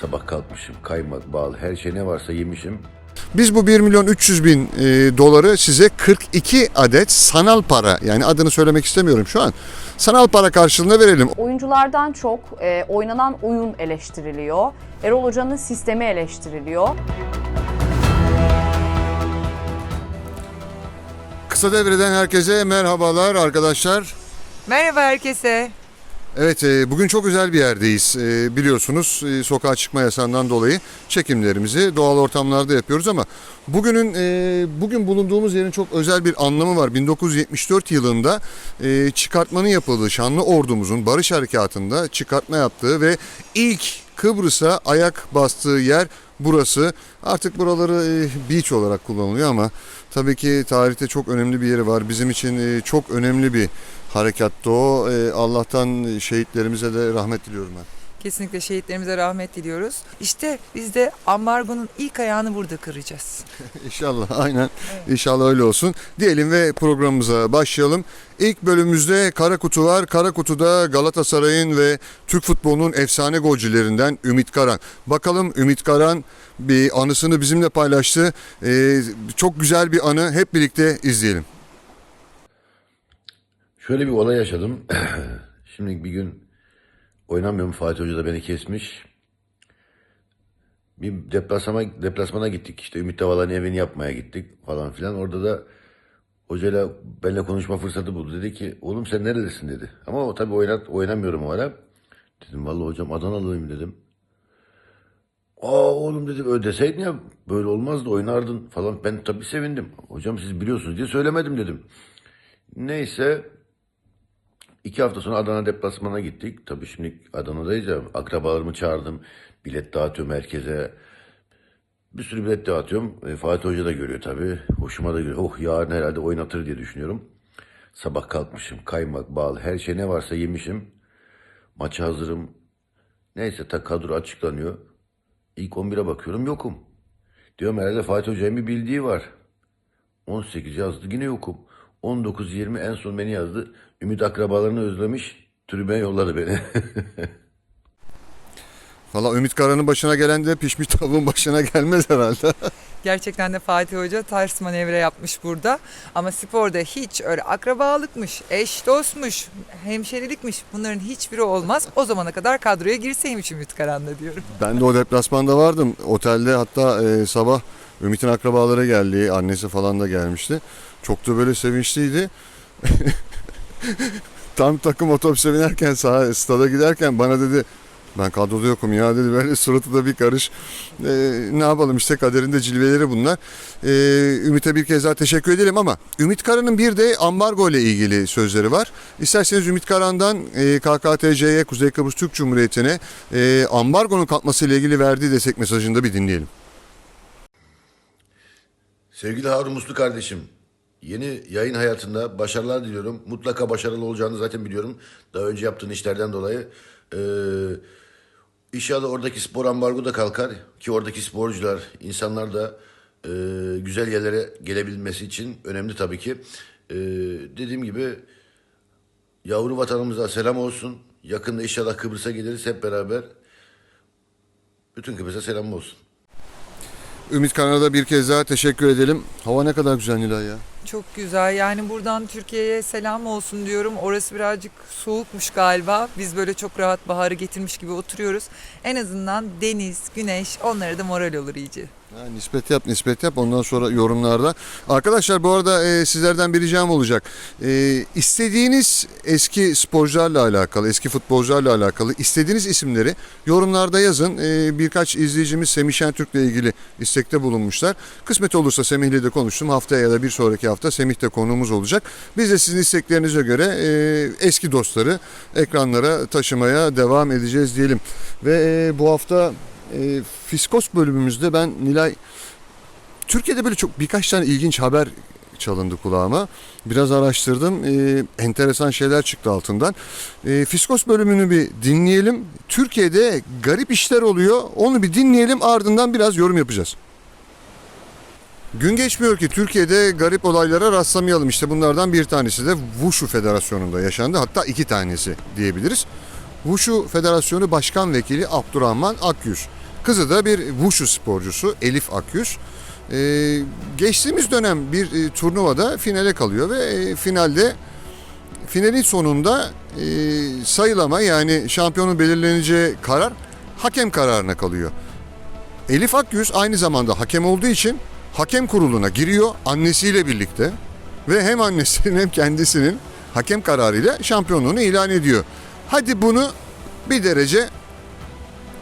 Sabah kalkmışım, kaymak, bal, her şey ne varsa yemişim. Biz bu 1 milyon 300 bin e, doları size 42 adet sanal para yani adını söylemek istemiyorum şu an. Sanal para karşılığında verelim. Oyunculardan çok e, oynanan oyun eleştiriliyor. Erol Hoca'nın sistemi eleştiriliyor. Kısa devreden herkese merhabalar arkadaşlar. Merhaba herkese. Evet e, bugün çok özel bir yerdeyiz. E, biliyorsunuz e, sokağa çıkma yasağından dolayı çekimlerimizi doğal ortamlarda yapıyoruz ama bugünün bugün bulunduğumuz yerin çok özel bir anlamı var. 1974 yılında çıkartmanın yapıldığı Şanlı Ordumuzun Barış Harekatı'nda çıkartma yaptığı ve ilk Kıbrıs'a ayak bastığı yer burası. Artık buraları beach olarak kullanılıyor ama tabii ki tarihte çok önemli bir yeri var. Bizim için çok önemli bir harekattı o. E, Allah'tan şehitlerimize de rahmet diliyorum ben. Kesinlikle şehitlerimize rahmet diliyoruz. İşte biz de ambargonun ilk ayağını burada kıracağız. İnşallah aynen. İnşallah öyle olsun. Diyelim ve programımıza başlayalım. İlk bölümümüzde Kara Kutu var. Kara Kutu'da Galatasaray'ın ve Türk futbolunun efsane golcülerinden Ümit Karan. Bakalım Ümit Karan bir anısını bizimle paylaştı. E, çok güzel bir anı. Hep birlikte izleyelim. Şöyle bir olay yaşadım. Şimdi bir gün oynamıyorum. Fatih Hoca da beni kesmiş. Bir deplasmana, deplasmana gittik. İşte Ümit Davala'nın evini yapmaya gittik falan filan. Orada da hocayla benimle konuşma fırsatı buldu. Dedi ki oğlum sen neredesin dedi. Ama o tabii oynat, oynamıyorum o ara. Dedim vallahi hocam Adanalıyım dedim. Aa oğlum dedim öyle deseydin ya böyle olmazdı oynardın falan. Ben tabii sevindim. Hocam siz biliyorsunuz diye söylemedim dedim. Neyse İki hafta sonra Adana deplasmana gittik. Tabii şimdi Adana'dayız ya. Akrabalarımı çağırdım. Bilet dağıtıyorum herkese. Bir sürü bilet dağıtıyorum. E, Fatih Hoca da görüyor tabii. Hoşuma da görüyor. Oh yarın herhalde oynatır diye düşünüyorum. Sabah kalkmışım. Kaymak, bal, her şey ne varsa yemişim. Maça hazırım. Neyse ta kadro açıklanıyor. İlk 11'e bakıyorum yokum. Diyorum herhalde Fatih Hoca'nın bir bildiği var. 18 yazdı yine yokum. 19-20 en son beni yazdı. Ümit akrabalarını özlemiş. Tribüne yolladı beni. Valla Ümit Karan'ın başına gelen de pişmiş tavuğun başına gelmez herhalde. Gerçekten de Fatih Hoca ters manevra yapmış burada. Ama sporda hiç öyle akrabalıkmış, eş dostmuş, hemşerilikmiş bunların hiçbiri olmaz. O zamana kadar kadroya girseymiş Ümit Karan'da diyorum. Ben de o deplasmanda vardım. Otelde hatta e, sabah Ümit'in akrabaları geldi. Annesi falan da gelmişti. Çok da böyle sevinçliydi. Tam takım otobüse binerken sağa stada giderken bana dedi ben kadroda yokum ya dedi böyle suratı da bir karış. E, ne yapalım işte kaderinde cilveleri bunlar. E, Ümit'e bir kez daha teşekkür edelim ama Ümit Karan'ın bir de ambargo ile ilgili sözleri var. İsterseniz Ümit Karan'dan e, KKTC'ye Kuzey Kıbrıs Türk Cumhuriyeti'ne e, ambargonun kalkması ile ilgili verdiği destek mesajını da bir dinleyelim. Sevgili Harun Muslu kardeşim, yeni yayın hayatında başarılar diliyorum. Mutlaka başarılı olacağını zaten biliyorum. Daha önce yaptığın işlerden dolayı. Ee, inşallah oradaki spor ambargo da kalkar. Ki oradaki sporcular, insanlar da e, güzel yerlere gelebilmesi için önemli tabii ki. Ee, dediğim gibi yavru vatanımıza selam olsun. Yakında inşallah Kıbrıs'a geliriz hep beraber. Bütün Kıbrıs'a selam olsun. Ümit Karan'a da bir kez daha teşekkür edelim. Hava ne kadar güzel Nilay ya. Çok güzel yani buradan Türkiye'ye selam olsun diyorum. Orası birazcık soğukmuş galiba. Biz böyle çok rahat baharı getirmiş gibi oturuyoruz. En azından deniz, güneş onlara da moral olur iyice. Nispet yap nispet yap ondan sonra yorumlarda. Arkadaşlar bu arada e, sizlerden bir ricam olacak. E, istediğiniz eski sporcularla alakalı, eski futbolcularla alakalı istediğiniz isimleri yorumlarda yazın. E, birkaç izleyicimiz Semih Şentürk'le ilgili istekte bulunmuşlar. Kısmet olursa Semih'le de konuştum. Haftaya ya da bir sonraki hafta Semih de konuğumuz olacak. Biz de sizin isteklerinize göre e, eski dostları ekranlara taşımaya devam edeceğiz diyelim. Ve e, bu hafta e, Fiskos bölümümüzde ben Nilay Türkiye'de böyle çok birkaç tane ilginç haber çalındı kulağıma. Biraz araştırdım. E, enteresan şeyler çıktı altından. E, Fiskos bölümünü bir dinleyelim. Türkiye'de garip işler oluyor. Onu bir dinleyelim ardından biraz yorum yapacağız. Gün geçmiyor ki Türkiye'de garip olaylara rastlamayalım. İşte bunlardan bir tanesi de Wushu Federasyonu'nda yaşandı. Hatta iki tanesi diyebiliriz. Wushu Federasyonu Başkan Vekili Abdurrahman Akyüz. Kızı da bir wushu sporcusu Elif Akyüz. E, geçtiğimiz dönem bir e, turnuvada finale kalıyor ve e, finalde finalin sonunda e, sayılama yani şampiyonun belirleneceği karar hakem kararına kalıyor. Elif Akyüz aynı zamanda hakem olduğu için hakem kuruluna giriyor annesiyle birlikte ve hem annesinin hem kendisinin hakem kararıyla şampiyonluğunu ilan ediyor. Hadi bunu bir derece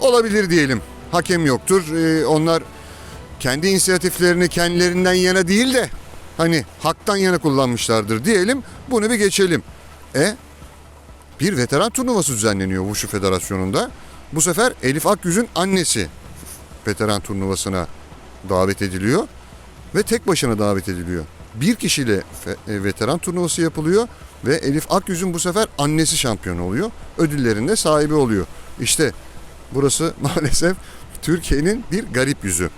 olabilir diyelim. Hakem yoktur. Ee, onlar kendi inisiyatiflerini kendilerinden yana değil de hani haktan yana kullanmışlardır diyelim. Bunu bir geçelim. E bir veteran turnuvası düzenleniyor Wushu Federasyonu'nda. Bu sefer Elif Akyüz'ün annesi veteran turnuvasına davet ediliyor ve tek başına davet ediliyor. Bir kişiyle e, veteran turnuvası yapılıyor ve Elif Akyüz'ün bu sefer annesi şampiyon oluyor. Ödüllerin de sahibi oluyor. İşte burası maalesef Türkiye'nin bir garip yüzü.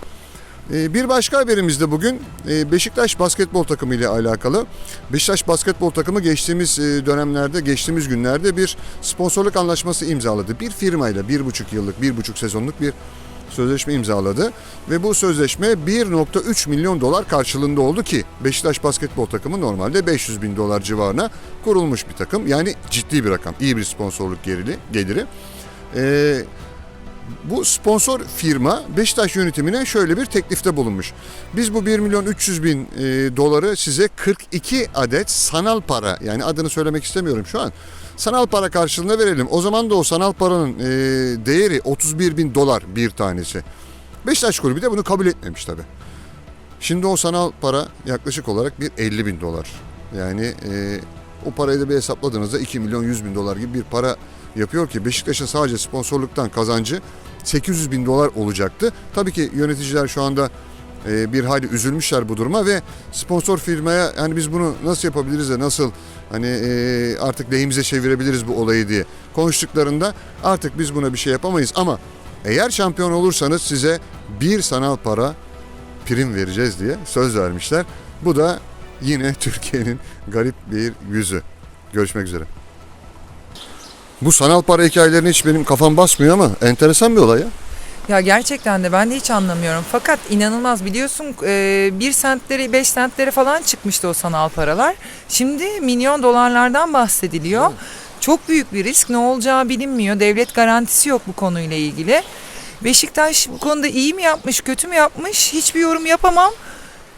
Ee, Bir başka haberimiz de bugün e, Beşiktaş basketbol takımı ile alakalı. Beşiktaş basketbol takımı geçtiğimiz e, dönemlerde, geçtiğimiz günlerde bir sponsorluk anlaşması imzaladı. Bir firmayla bir buçuk yıllık, bir buçuk sezonluk bir sözleşme imzaladı. Ve bu sözleşme 1.3 milyon dolar karşılığında oldu ki Beşiktaş basketbol takımı normalde 500 bin dolar civarına kurulmuş bir takım. Yani ciddi bir rakam, iyi bir sponsorluk geliri. geliri. Ee, bu sponsor firma Beşiktaş yönetimine şöyle bir teklifte bulunmuş. Biz bu 1 milyon 300 bin e, doları size 42 adet sanal para yani adını söylemek istemiyorum şu an. Sanal para karşılığında verelim. O zaman da o sanal paranın e, değeri 31 bin dolar bir tanesi. Beşiktaş kulübü de bunu kabul etmemiş tabi. Şimdi o sanal para yaklaşık olarak bir 50 bin dolar. Yani e, o parayı da bir hesapladığınızda 2 milyon 100 bin dolar gibi bir para yapıyor ki Beşiktaş'ın sadece sponsorluktan kazancı 800 bin dolar olacaktı. Tabii ki yöneticiler şu anda e, bir hayli üzülmüşler bu duruma ve sponsor firmaya yani biz bunu nasıl yapabiliriz de nasıl hani e, artık lehimize çevirebiliriz bu olayı diye konuştuklarında artık biz buna bir şey yapamayız ama eğer şampiyon olursanız size bir sanal para prim vereceğiz diye söz vermişler. Bu da yine Türkiye'nin garip bir yüzü. Görüşmek üzere. Bu sanal para hikayelerini hiç benim kafam basmıyor ama enteresan bir olay ya. Ya gerçekten de ben de hiç anlamıyorum. Fakat inanılmaz biliyorsun e, bir sentleri beş sentleri falan çıkmıştı o sanal paralar. Şimdi milyon dolarlardan bahsediliyor. Çok büyük bir risk ne olacağı bilinmiyor. Devlet garantisi yok bu konuyla ilgili. Beşiktaş bu konuda iyi mi yapmış kötü mü yapmış hiçbir yorum yapamam.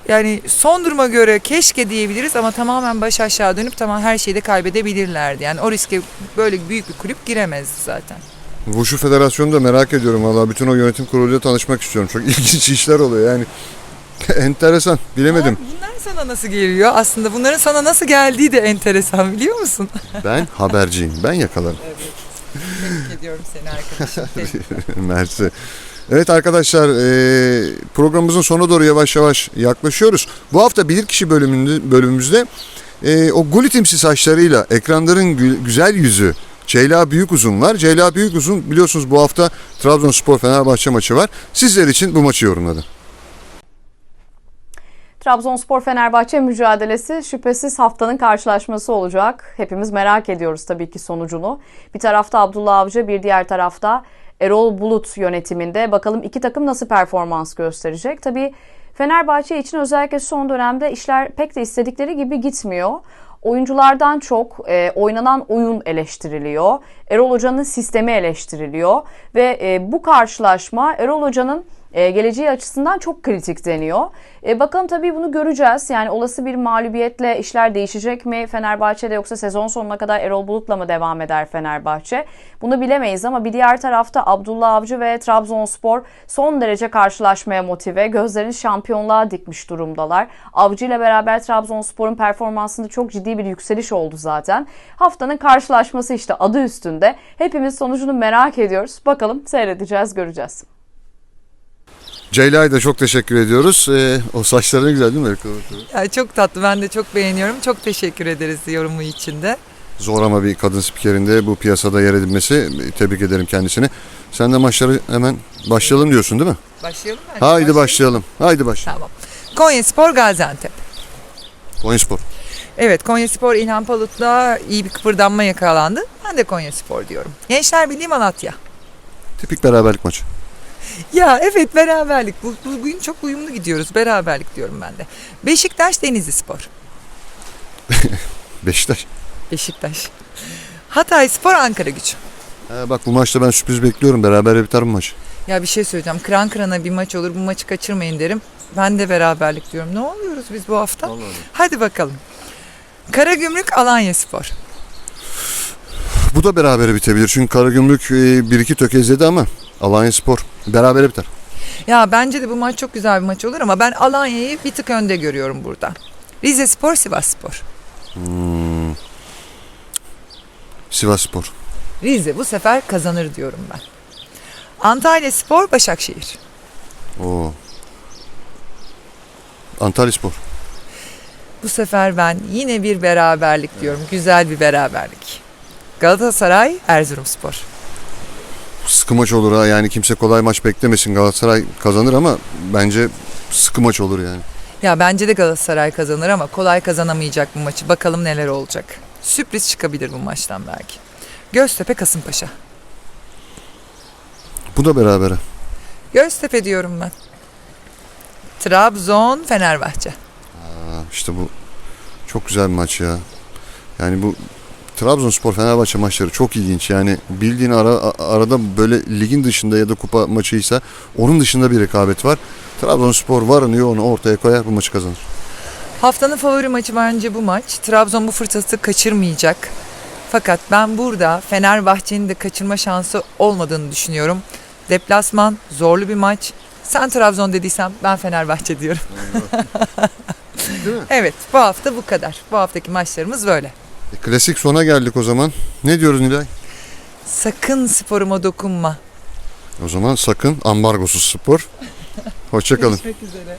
Yani son duruma göre keşke diyebiliriz ama tamamen baş aşağı dönüp tamam her şeyi de kaybedebilirlerdi. Yani o riske böyle büyük bir kulüp giremezdi zaten. Wushu Federasyonu'nu da merak ediyorum valla. Bütün o yönetim kuruluyla tanışmak istiyorum. Çok ilginç işler oluyor yani. enteresan. Bilemedim. Ama bunlar sana nasıl geliyor? Aslında bunların sana nasıl geldiği de enteresan biliyor musun? Ben haberciyim. Ben yakalarım. Tebrik ediyorum seni arkadaşım. Mersi. Evet arkadaşlar e, programımızın sonuna doğru yavaş yavaş yaklaşıyoruz. Bu hafta bilirkişi bölümünde, bölümümüzde e, o gulitimsi saçlarıyla ekranların gü- güzel yüzü Ceyla Büyükuzun var. Ceyla Büyükuzun biliyorsunuz bu hafta Trabzonspor Fenerbahçe maçı var. Sizler için bu maçı yorumladı. Trabzonspor Fenerbahçe mücadelesi şüphesiz haftanın karşılaşması olacak. Hepimiz merak ediyoruz tabii ki sonucunu. Bir tarafta Abdullah Avcı, bir diğer tarafta Erol Bulut yönetiminde. Bakalım iki takım nasıl performans gösterecek? Tabii Fenerbahçe için özellikle son dönemde işler pek de istedikleri gibi gitmiyor. Oyunculardan çok e, oynanan oyun eleştiriliyor. Erol Hoca'nın sistemi eleştiriliyor ve e, bu karşılaşma Erol Hoca'nın e, geleceği açısından çok kritik deniyor. E, bakalım tabii bunu göreceğiz. Yani olası bir mağlubiyetle işler değişecek mi Fenerbahçe'de yoksa sezon sonuna kadar Erol Bulut'la mı devam eder Fenerbahçe? Bunu bilemeyiz ama bir diğer tarafta Abdullah Avcı ve Trabzonspor son derece karşılaşmaya motive. Gözlerini şampiyonluğa dikmiş durumdalar. Avcı ile beraber Trabzonspor'un performansında çok ciddi bir yükseliş oldu zaten. Haftanın karşılaşması işte adı üstünde. Hepimiz sonucunu merak ediyoruz. Bakalım seyredeceğiz, göreceğiz. Ceyla'ya da çok teşekkür ediyoruz. E, o saçları ne güzel değil mi? Ya çok tatlı ben de çok beğeniyorum. Çok teşekkür ederiz yorumu için de. Zor ama bir kadın spikerinde bu piyasada yer edinmesi. Tebrik ederim kendisini. Sen de maçları hemen başlayalım diyorsun değil mi? Başlayalım mı? Haydi başlayalım. Haydi başlayalım. Tamam. Konya Spor Gaziantep. Konyaspor. Evet Konya Spor İlhan Palut'la iyi bir kıpırdanma yakalandı. Ben de Konya Spor diyorum. Gençler Birliği Malatya. Tipik beraberlik maçı. Ya evet beraberlik. Bu, bu- bugün çok uyumlu gidiyoruz. Beraberlik diyorum ben de. Beşiktaş Denizli Spor. Beşiktaş. Beşiktaş. Hatay Spor Ankara Gücü. Ha, bak bu maçta ben sürpriz bekliyorum. Beraber biter bu maç. Ya bir şey söyleyeceğim. Kıran kırana bir maç olur. Bu maçı kaçırmayın derim. Ben de beraberlik diyorum. Ne oluyoruz biz bu hafta? Hadi bakalım. Karagümrük Alanya Spor. Bu da berabere bitebilir. Çünkü Karagümrük e, bir iki tökezledi ama Alanya Spor berabere biter. Ya bence de bu maç çok güzel bir maç olur ama ben Alanya'yı bir tık önde görüyorum burada. Rize Spor, Sivas Spor. Sivas Spor. Rize bu sefer kazanır diyorum ben. Antalya Spor, Başakşehir. Oo. Antalya Spor. Bu sefer ben yine bir beraberlik diyorum. Güzel bir beraberlik. Galatasaray, Erzurumspor. Sıkı maç olur ha. Yani kimse kolay maç beklemesin. Galatasaray kazanır ama bence sıkı maç olur yani. Ya bence de Galatasaray kazanır ama kolay kazanamayacak bu maçı. Bakalım neler olacak. Sürpriz çıkabilir bu maçtan belki. Göztepe, Kasımpaşa. Bu da berabere. Göztepe diyorum ben. Trabzon, Fenerbahçe. Ha, işte bu çok güzel bir maç ya. Yani bu Trabzonspor Fenerbahçe maçları çok ilginç. Yani bildiğin ara, arada böyle ligin dışında ya da kupa maçıysa onun dışında bir rekabet var. Trabzonspor varını yoğunu ortaya koyar bu maçı kazanır. Haftanın favori maçı bence bu maç. Trabzon bu fırsatı kaçırmayacak. Fakat ben burada Fenerbahçe'nin de kaçırma şansı olmadığını düşünüyorum. Deplasman, zorlu bir maç. Sen Trabzon dediysem ben Fenerbahçe diyorum. evet bu hafta bu kadar. Bu haftaki maçlarımız böyle. E, klasik sona geldik o zaman. Ne diyoruz Nilay? Sakın sporuma dokunma. O zaman sakın ambargosuz spor. Hoşçakalın. Görüşmek üzere.